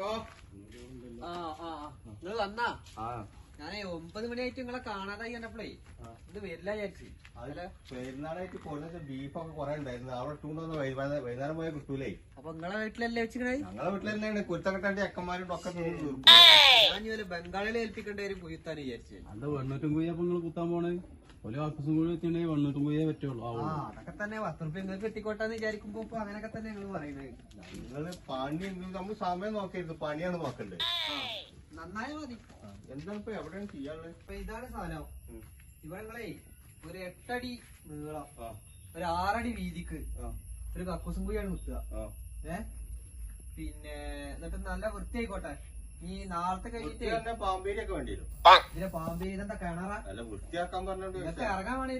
ആ ആ നിങ്ങൾ വന്നാ? ആ. ഞാനേ ഒമ്പത് മണിയായിട്ട് നിങ്ങളെ കാണാതായി കണ്ടപ്പോഴേ ഇത് വരില്ല വിചാരിച്ചു. അതിലെ പെരുന്നാളായിട്ട് കൊടുത്ത ബീഫൊക്കെ കുറെ ഉണ്ടായിരുന്നു. അവിടെ ഇട്ടുകൊണ്ടൊന്ന് വൈകുന്നേരം വൈകുന്നേരം പോയാൽ കിട്ടൂലേ. അപ്പൊ നിങ്ങളെ വീട്ടിലല്ലേ വെച്ചിക്കണേ? ഞങ്ങളെ വീട്ടിൽ തന്നെയാണ് കുരുത്തക്കെട്ടാണ്ട് അക്കന്മാരും ഒക്കെ തിന്ന് തീർക്കും. ഞാൻ ബംഗാളിൽ ഏൽപ്പിക്കേണ്ട വരും കുയ്ത്താൻ വിചാരിച്ചു. അത് വെണ്ണൂറ്റും കുയ്യ നിങ്ങൾ കുത്താൻ പോണേ? ഒരു ഓഫീസും കൂടി വെച്ചിട്ടുണ്ടെങ്കിൽ വെണ്ണൂറ്റും കുയ്യേ പറ്റുള്ളൂ ആ അതൊക്കെ തന്നെ പത്ത് റുപ്യ നിങ്ങൾക്ക് കിട്ടിക്കോട്ടെന്ന് വിചാരിക്കുമ്പോ ഇപ്പൊ അങ്ങനെയൊക്കെ തന്നെ നിങ്ങൾ പറയുന്നത് നിങ്ങൾ പണി നമ്മൾ സമയം നോക്കരുത് പണിയാണ് നോക്കണ്ടേ. നന്നായി മതി. എന്താണ് ഇപ്പൊ എവിടെയാണ് ചെയ്യാനുള്ളത്? ഇപ്പൊ ഇതാണ് സാധനം. ഇവിടെ നിങ്ങളേ ഒരു എട്ടടി നീളം ഒരു ആറടി വീതിക്ക് ഒരു കക്കൂസും കൂടിയാണ് കുത്തുക. ഏ? പിന്നെ എന്നിട്ട് നല്ല വൃത്തിയായിക്കോട്ടെ. ഈ നാളത്തെ കഴിഞ്ഞിട്ട് വൃത്തിയാക്കാൻ പാമ്പേരിയൊക്കെ വേണ്ടി വരും ഇതിന്റെ പാമ്പ് ഇതെന്താ കിണറ? അല്ല വൃത്തിയാക്കാൻ പറഞ്ഞോണ്ട് ഇതൊക്കെ ഇറങ്ങാൻ വേണേ.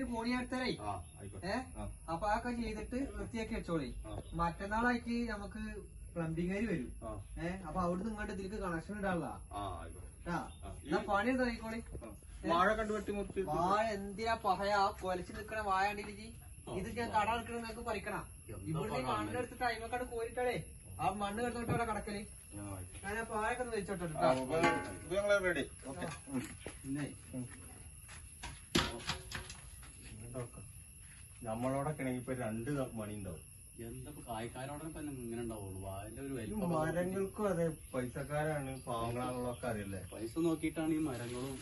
അപ്പൊ അതൊക്കെ ചെയ്തിട്ട് വൃത്തിയാക്കി വെച്ചോളി. മറ്റന്നാളായിട്ട് നമുക്ക് പ്ലംബിംഗാര് വരും. ഏഹ് അപ്പൊ അവിടുന്ന് ഇങ്ങോട്ട് ഇതിലേക്ക് കണക്ഷൻ ഇടാനുള്ള. എന്നാ പണി തുടങ്ങിക്കോളി. വാഴ കണ്ടു വെട്ടി മുറിച്ച് വാഴ എന്തിനാ പഹയ? കൊലച്ചു നിക്കണ വാഴ കണ്ടിട്ട് ഇത് ഞാൻ കട നിൽക്കണ നിങ്ങൾക്ക് പറിക്കണ. ഇവിടെ മണ്ണെടുത്ത് ടൈമൊക്കെ കോരിട്ടാളേ ആ മണ്ണ് കിടന്നോട്ട് അവിടെ കിടക്കൽ. റെഡി ഓക്കെ നമ്മളോടൊക്കെ ആണെങ്കിൽ ഇപ്പൊ രണ്ട് മണി ഉണ്ടാവും എന്താ ഇപ്പൊ കായ്ക്കാരോടെ തന്നെ ഇങ്ങനെ ഉണ്ടാവുള്ളൂ വായന്റെ ഒരു വലിപ്പം മരങ്ങൾക്കും അതെ പൈസക്കാരാണ് പാവങ്ങളാണല്ലോ ഒക്കെ അറിയില്ലേ? പൈസ നോക്കിയിട്ടാണ് ഈ മരങ്ങളും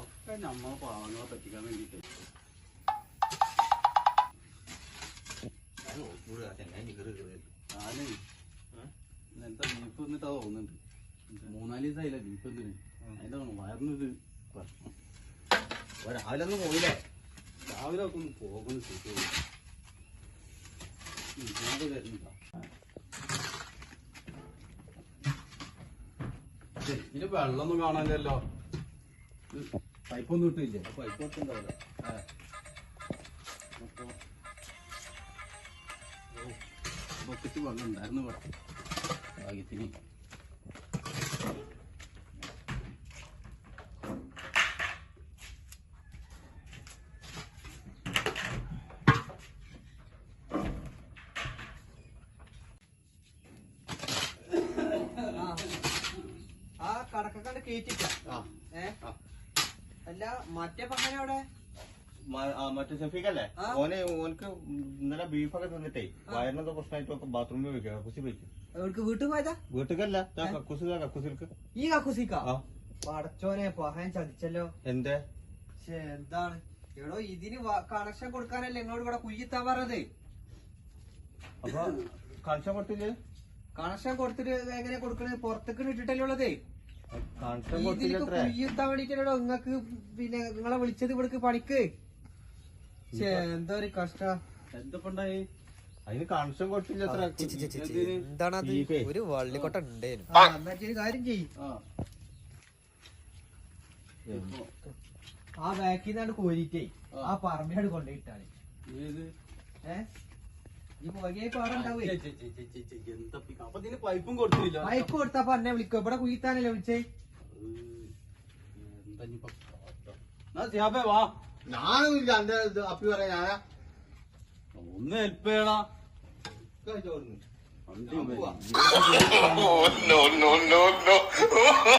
ഒക്കെ നമ്മൾ പാവങ്ങളെ പറ്റിക്കാൻ വേണ്ടിട്ട് ഞാൻ എന്താ ബീഫ് വന്നിട്ടാ തോന്നുന്നുണ്ട്. മൂന്നാൽ ദിവസമായില്ല ബീഫ് എന്തിന് അതിന്റെ വയറിനൊരു പ്രശ്നം. രാവിലെ ഒന്നും പോയില്ലേ? രാവിലെ ഒക്കെ ഒന്ന് പോകുന്നു ഇതിന് വെള്ളമൊന്നും കാണാനില്ലല്ലോ. പൈപ്പൊന്നും ഇട്ടില്ലേ? പൈപ്പ് ഇട്ടുണ്ടാവില്ല ബക്കറ്റ് വെള്ളം ഉണ്ടായിരുന്നു ഇവിടെ ഭാഗ്യത്തിന് ആ കടക്കണ്ട് കേറ്റിക്ക. ആ. ഏ. അല്ല മറ്റേ പങ്ങനെ അവിടെ മറ്റേ ഷെഫീഖല്ലേ. ഓനെ ഓനക്ക് ഇന്നലെ ബീഫൊക്കെ തിന്നിട്ടേ വയറിനെന്തോ പ്രശ്നമായിട്ട് ബാത്റൂമിൽ വെക്കുക കക്കൂസി വെക്കും വീട്ടിൽ പോയതാ? വീട്ടിലല്ല കക്കൂസ് കക്കൂസിൽക്ക്. ഈ കക്കുസിക്ക? പടച്ചോനെ പഹൻ ചതിച്ചല്ലോ. എന്തേ? എന്താണ്? എടോ ഇതിന് കണക്ഷൻ കൊടുക്കാനല്ലേ നിങ്ങളോട് ഇവിടെ കുയ്യത്താ പറഞ്ഞത്? അപ്പൊ കണക്ഷൻ കൊടുത്തില്ലേ? കണക്ഷൻ കൊടുത്തിട്ട് എങ്ങനെ കൊടുക്കണത് പുറത്തേക്ക് ഇട്ടിട്ടല്ലേ ഉള്ളത്? കണക്ഷൻ കൊടുത്തില്ല കുയ്യത്താ വേണ്ടിട്ടല്ലോ നിങ്ങക്ക് പിന്നെ നിങ്ങളെ വിളിച്ചത് ഇവിടേക്ക് പണിക്ക്? എന്താ ഒരു കഷ്ട? എന്താ ഉണ്ടായി അതിന് കണക്ഷൻ എത്ര എന്താണത്. ഒരു വള്ളിക്കൊട്ട ഉണ്ടേനു. ഒരു കാര്യം ചെയ്യും. ആ. ബാക്കിൽ നിന്നാണ് കോരിട്ടേ ആ. പറമ്പിനാട് കൊണ്ടുപോയിട്ടാണ് പൈപ്പും കൊടുത്തില്ല. പൈപ്പ് കൊടുത്തപ്പോ എന്നെ വിളിക്കോ? ഇവിടെ കുയിത്താനല്ലേ വിളിച്ചേ? എന്താ ഇനിയിപ്പോ? കാട്ടാ? ഇല്ല എന്റെ ഇത് അപ്പി പറയാ ഞാനാ ഒന്ന് ഹെൽപ്പ് ചെയ്യടാ ചോദിച്ചു.